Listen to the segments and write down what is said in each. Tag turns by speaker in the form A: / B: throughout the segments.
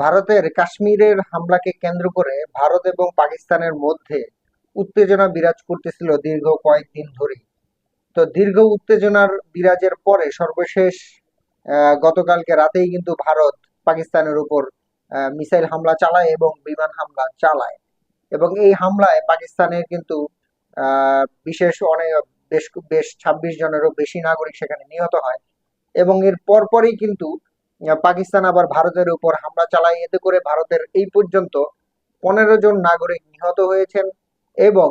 A: ভারতের কাশ্মীরের হামলাকে কেন্দ্র করে ভারত এবং পাকিস্তানের মধ্যে উত্তেজনা বিরাজ করতেছিল দীর্ঘ কয়েকদিন ধরেই। তো দীর্ঘ উত্তেজনার বিরাজের পরে সর্বশেষ গতকালকে রাতেই কিন্তু ভারত পাকিস্তানের উপর মিসাইল হামলা চালায় এবং বিমান হামলা চালায়। এবং এই হামলায় পাকিস্তানের কিন্তু বিশেষ অনেক বেশ বেশ ছাব্বিশ জনেরও বেশি নাগরিক সেখানে নিহত হয়। এবং এর পরপরই কিন্তু পাকিস্তান আবার ভারতের উপর হামলা চালায়। এতে করে ভারতের এই পর্যন্ত পনেরো জন নাগরিক নিহত হয়েছেন এবং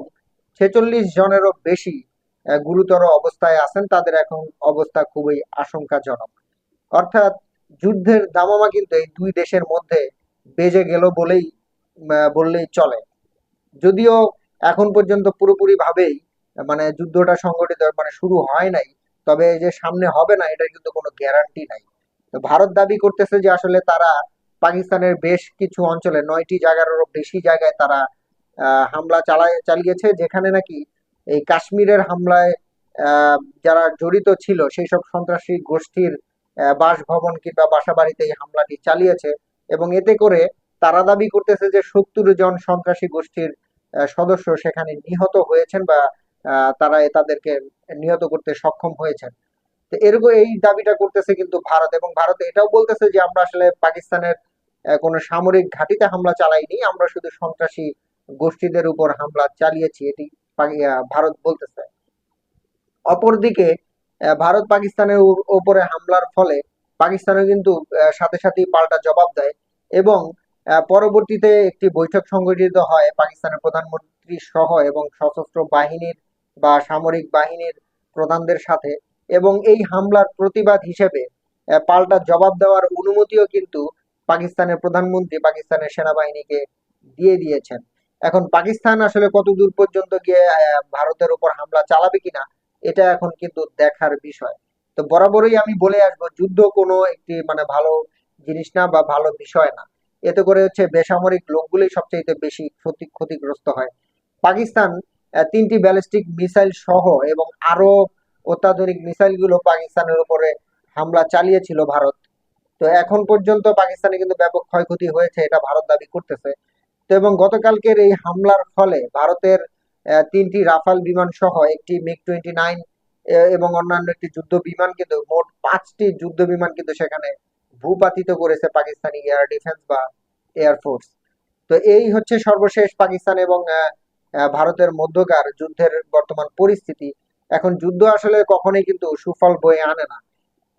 A: ছেচল্লিশ জনেরও বেশি গুরুতর অবস্থায় আছেন। তাদের এখন অবস্থা খুবই আশঙ্কাজনক। অর্থাৎ যুদ্ধের দামামা কিন্তু এই দুই দেশের মধ্যে বেজে গেল বলেই বললেই চলে। যদিও এখন পর্যন্ত পুরোপুরি ভাবেই মানে যুদ্ধটা সংগঠিত মানে শুরু হয় নাই, তবে যে সামনে হবে না এটার কিন্তু কোনো গ্যারান্টি নাই। তো ভারত দাবি করতেছে যে আসলে তারা পাকিস্তানের বেশ কিছু অঞ্চলে, নয়টি জায়গারও বেশি জায়গায় তারা হামলা চালায়, চালিয়েছে, যেখানে নাকি এই কাশ্মীরের হামলায় যারা জড়িত ছিল সেই সব সন্ত্রাসী গোষ্ঠীর বাসভবন কিংবা বাসাবাড়িতে এই হামলাটি চালিয়েছে এবং এতে করে তারা দাবি করতেছে যে সত্তর জন সন্ত্রাসী গোষ্ঠীর সদস্য সেখানে নিহত হয়েছেন বা তারা তাদেরকে নিহত করতে সক্ষম হয়েছেন। তো এরকম এই দাবিটা করতেছে কিন্তু ভারত এবং ভারত এটাও বলতেছে যে আমরা আসলে পাকিস্তানের কোনো সামরিক ঘাঁটিতে হামলা চালাইনি, আমরা শুধু সন্ত্রাসী গোষ্ঠীদের উপর হামলা চালিয়েছি, এটি ভারত বলতেছে। অপরদিকে ভারত পাকিস্তানের উপরে হামলার ফলে পাকিস্তানও কিন্তু সাথে সাথেই পাল্টা জবাব দেয় এবং পরবর্তীতে একটি বৈঠক সংগঠিত হয় পাকিস্তানের প্রধানমন্ত্রী সহ এবং সশস্ত্র বাহিনীর বা সামরিক বাহিনীর প্রধানদের সাথে। এবং এই হামলার প্রতিবাদ হিসেবে পাল্টা জবাব দেওয়ার অনুমতিও কিন্তু পাকিস্তানের প্রধানমন্ত্রী পাকিস্তানের সেনাবাহিনীকে দিয়ে দিয়েছেন। এখন পাকিস্তান আসলে কত দূর পর্যন্ত গিয়ে ভারতের উপর হামলা চালাবে কিনা, এটা এখন কিন্তু দেখার বিষয়। তো বরাবরই আমি বলে আসব, যুদ্ধ কোনো একটি মানে ভালো জিনিস না বা ভালো বিষয় না। এতে করে হচ্ছে বেসামরিক লোকগুলোই সবচেয়ে বেশি ক্ষতি ক্ষতিগ্রস্ত হয়। পাকিস্তান তিনটি ব্যালিস্টিক মিসাইল সহ এবং আরও অত্যাধুনিক মিসাইলগুলো পাকিস্তানের উপরে হামলা চালিয়েছিল ভারত। তো এখন পর্যন্ত পাকিস্তানে কিন্তু ব্যাপক ক্ষয়ক্ষতি হয়েছে, এটা ভারত দাবি করতেছে। তো এবং গতকালকের এই হামলার ফলে ভারতের তিনটি রাফাল বিমান সহ একটি মিগ টোয়েন্টি নাইন এবং অন্যান্য একটি যুদ্ধ বিমান কিন্তু, মোট পাঁচটি যুদ্ধ বিমান কিন্তু সেখানে ভূপাতিত করেছে পাকিস্তানি এয়ার ডিফেন্স বা এয়ারফোর্স তো এই হচ্ছে সর্বশেষ পাকিস্তান এবং ভারতের মধ্যকার যুদ্ধের বর্তমান পরিস্থিতি। এখন যুদ্ধ আসলে কখনোই কিন্তু সুফল বয়ে আনে না।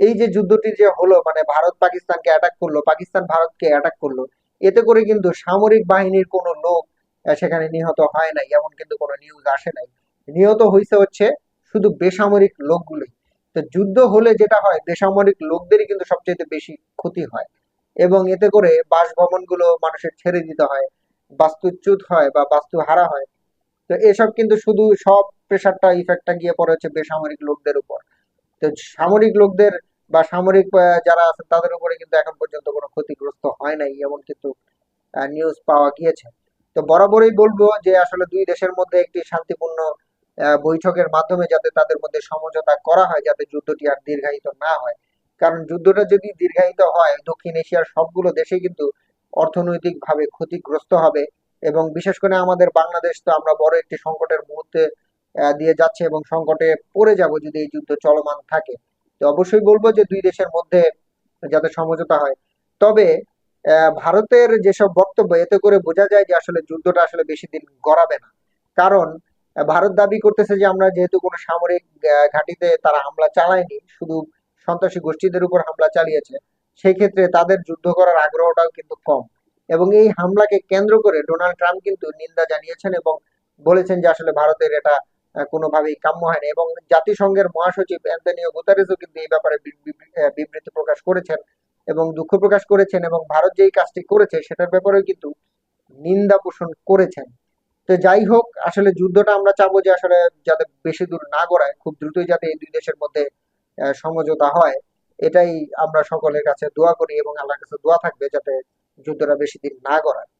A: এই যে যুদ্ধটি যে হলো মানে ভারত পাকিস্তানকে অ্যাটাক করল, পাকিস্তান ভারতকে অ্যাটাক করল, এতে করে কিন্তু সামরিক বাহিনীর কোনো লোক সেখানে নিহত হয় নাই, এমন কিন্তু কোনো নিউজ আসে নাই। নিহত হয়েছে হচ্ছে শুধু বেসামরিক লোকগুলোই। তো যুদ্ধ হলে যেটা হয়, বেসামরিক লোকদেরই কিন্তু সবচেয়ে বেশি ক্ষতি হয়। এবং এতে করে বাসভবনগুলো মানুষের ছেড়ে দিতে হয়, বাস্তুচ্যুত হয় বা বাস্তু হারা হয়। তো এসব কিন্তু শুধু সব প্রেশারটা ইফেক্টটা গিয়ে পড়ে হচ্ছে বেসামরিক লোকদের উপর। তো সামরিক লোকদের বা সামরিক যারা আছে তাদের উপরে কিন্তু এখন পর্যন্ত কোনো ক্ষতিগ্রস্ত হয় নাই, এমন কিন্তু নিউজ পাওয়া গিয়েছে। তো বরাবরই বলব যে আসলে দুই দেশের মধ্যে একটি শান্তিপূর্ণ বৈঠকের মাধ্যমে যাতে তাদের মধ্যে সমঝোতা করা হয়, যাতে যুদ্ধটি আর দীর্ঘায়িত না হয়। কারণ যুদ্ধটা যদি দীর্ঘায়িত হয়, দক্ষিণ এশিয়ার সবগুলো দেশে কিন্তু অর্থনৈতিক ভাবে ক্ষতিগ্রস্ত হবে। এবং বিশেষ করে আমাদের বাংলাদেশ তো আমরা বড় একটি সংকটের মুহূর্তে দিয়ে যাচ্ছে এবং সংকটে পড়ে যাব যদি এই যুদ্ধ চলমান থাকে। তো অবশ্যই বলব যে দুই দেশের মধ্যে যাতে সমঝোতা হয়। তবে ভারতের যেসব বক্তব্য, এতে করে বোঝা যায় যে আসলে যুদ্ধটা আসলে বেশি দিন গড়াবে না। কারণ ভারত দাবি করতেছে যে আমরা যেহেতু কোনো সামরিক ঘাঁটিতে তারা হামলা চালায়নি, শুধু সন্ত্রাসী গোষ্ঠীদের উপর হামলা চালিয়েছে সেই ক্ষেত্রে তাদের যুদ্ধ করার আগ্রহটাও কিন্তু কম। এবং এই হামলাকে কেন্দ্র করে ডোনাল্ড ট্রাম্প কিন্তু নিন্দা জানিয়েছেন এবং বলেছেন যে আসলে ভারতের এটা কোনোভাবেই কাম্য হয়নি এবং জাতিসংঘের মহাসচিব অ্যান্তনিও গুতারেসও কিন্তু এই ব্যাপারে বিবৃতি প্রকাশ করেছেন এবং দুঃখ প্রকাশ করেছেন এবং ভারত যেই কাজটি করেছে সেটার ব্যাপারেও কিন্তু নিন্দা পোষণ করেছেন। তো যাই হোক, আসলে যুদ্ধটা আমরা চাবো যে আসলে যাতে বেশি দূর না গড়ায়, খুব দ্রুতই যাতে এই দুই দেশের মধ্যে সমঝোতা হয়, এটাই আমরা সকলের কাছে দোয়া করি এবং আল্লাহর কাছে দোয়া থাকবে যাতে যুদ্ধটা বেশি দিন না গড়ায়